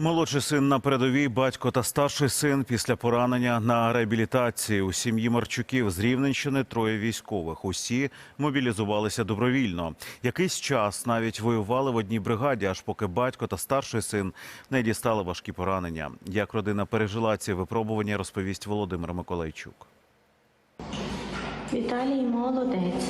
Молодший син на передовій, батько та старший син після поранення на реабілітації у сім'ї Марчуків з Рівненщини троє військових. Усі мобілізувалися добровільно. Якийсь час навіть воювали в одній бригаді, аж поки батько та старший син не дістали важкі поранення. Як родина пережила ці випробування, розповість Володимир Миколайчук. Віталій молодець.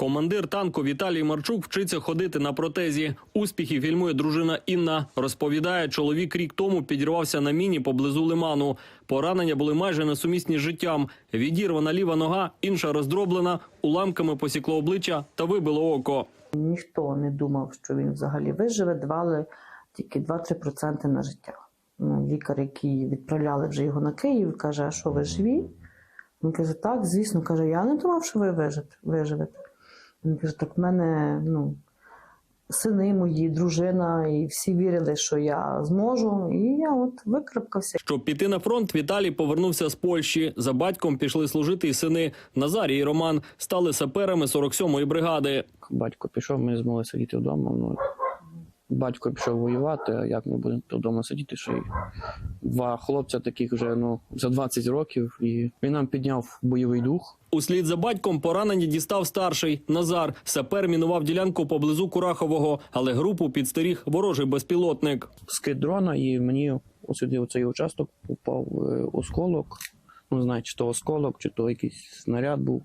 Командир танку Віталій Марчук вчиться ходити на протезі. Успіхи фільмує дружина Інна. Розповідає, чоловік рік тому підірвався на міні поблизу лиману. Поранення були майже несумісні з життям. Відірвана ліва нога, інша роздроблена, уламками посікло обличчя та вибило око. Ніхто не думав, що він взагалі виживе, давали тільки 2-3% на життя. Ну, лікар, який відправляли вже його на Київ, каже: А що ви живі? Він каже, так, звісно, каже, я не думав, що ви виживете. Він каже, так в мене ну, сини мої, дружина, і всі вірили, що я зможу. І я от викрапкався. Щоб піти на фронт, Віталій повернувся з Польщі. За батьком пішли служити і сини Назарій і Роман. Стали саперами 47-ї бригади. Батько пішов, ми змогли сидіти вдома. Ну, батько пішов воювати, а як ми будемо тут вдома сидіти? Ще й два хлопця таких вже ну, за 20 років, і він нам підняв бойовий дух. Услід за батьком поранені дістав старший Назар. Сапер мінував ділянку поблизу Курахового, але групу підстеріг ворожий безпілотник. Скид дрона, і мені осюди оцей участок попав е, осколок. Ну, знаю, чи то осколок, чи то якийсь снаряд був.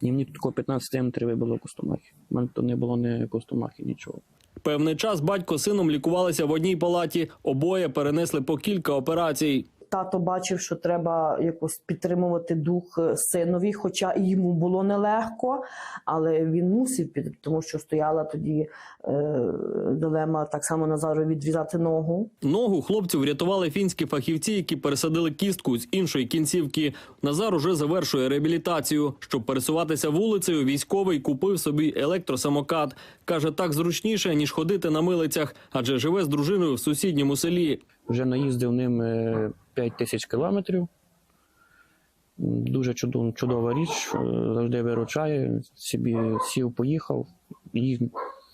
І мені такого 15 метрів вибило костомахи. У мене то не було ні костомахи, нічого. Певний час батько з сином лікувалися в одній палаті. Обоє перенесли по кілька операцій. Тато бачив, що треба якось підтримувати дух е, синові, хоча і йому було нелегко, але він мусив піти, тому що стояла тоді е, дилема так само Назару відрізати ногу. Ногу хлопців врятували фінські фахівці, які пересадили кістку з іншої кінцівки. Назар уже завершує реабілітацію. Щоб пересуватися вулицею, військовий купив собі електросамокат. Каже, так зручніше ніж ходити на милицях, адже живе з дружиною в сусідньому селі. Вже наїздив ним е, 5 тисяч кілометрів. Дуже чудова, чудова річ, е, завжди виручає. Собі сів, поїхав. І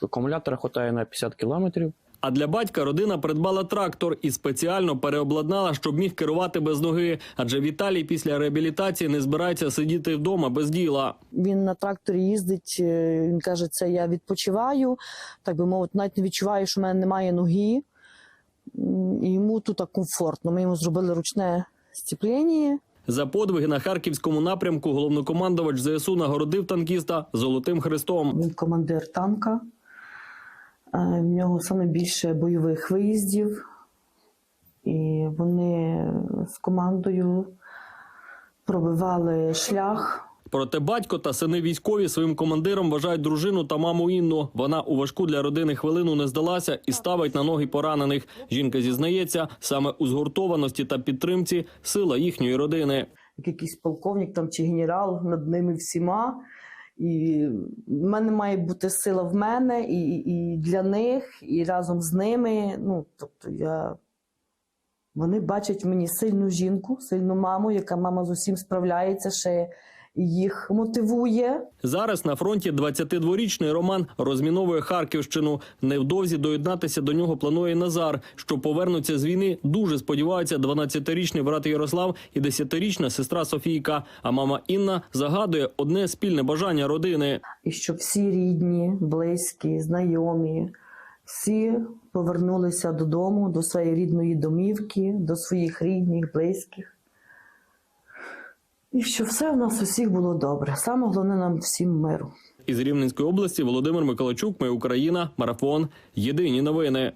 акумулятора хватає на 50 кілометрів. А для батька родина придбала трактор і спеціально переобладнала, щоб міг керувати без ноги. Адже Віталій після реабілітації не збирається сидіти вдома без діла. Він на тракторі їздить. е, Він каже, це я відпочиваю, так би мовити, навіть не відчуваю, що в мене немає ноги. І йому тут так комфортно. Ми йому зробили ручне степлення. За подвиги на харківському напрямку головнокомандувач ЗСУ нагородив танкіста золотим хрестом. Він командир танка. Е, В нього саме більше бойових виїздів. І вони з командою пробивали шлях. Проте батько та сини військові своїм командиром вважають дружину та маму Інну. Вона у важку для родини хвилину не здалася і ставить на ноги поранених. Жінка зізнається, саме у згуртованості та підтримці сила їхньої родини. як якийсь полковник там чи генерал над ними всіма. І в мене має бути сила в мене і, і для них, і разом з ними. Ну, тобто я... Вони бачать в мені сильну жінку, сильну маму, яка мама з усім справляється, ще їх мотивує. Зараз на фронті 22-річний Роман розміновує Харківщину. Невдовзі доєднатися до нього планує Назар. Що повернуться з війни, дуже сподіваються 12-річний брат Ярослав і 10-річна сестра Софійка. А мама Інна загадує одне спільне бажання родини. І щоб всі рідні, близькі, знайомі, всі повернулися додому, до своєї рідної домівки, до своїх рідних, близьких. І що все в нас усіх було добре. Саме головне нам всім миру. Із Рівненської області Володимир Миколачук, Ми Україна. Марафон. Єдині новини.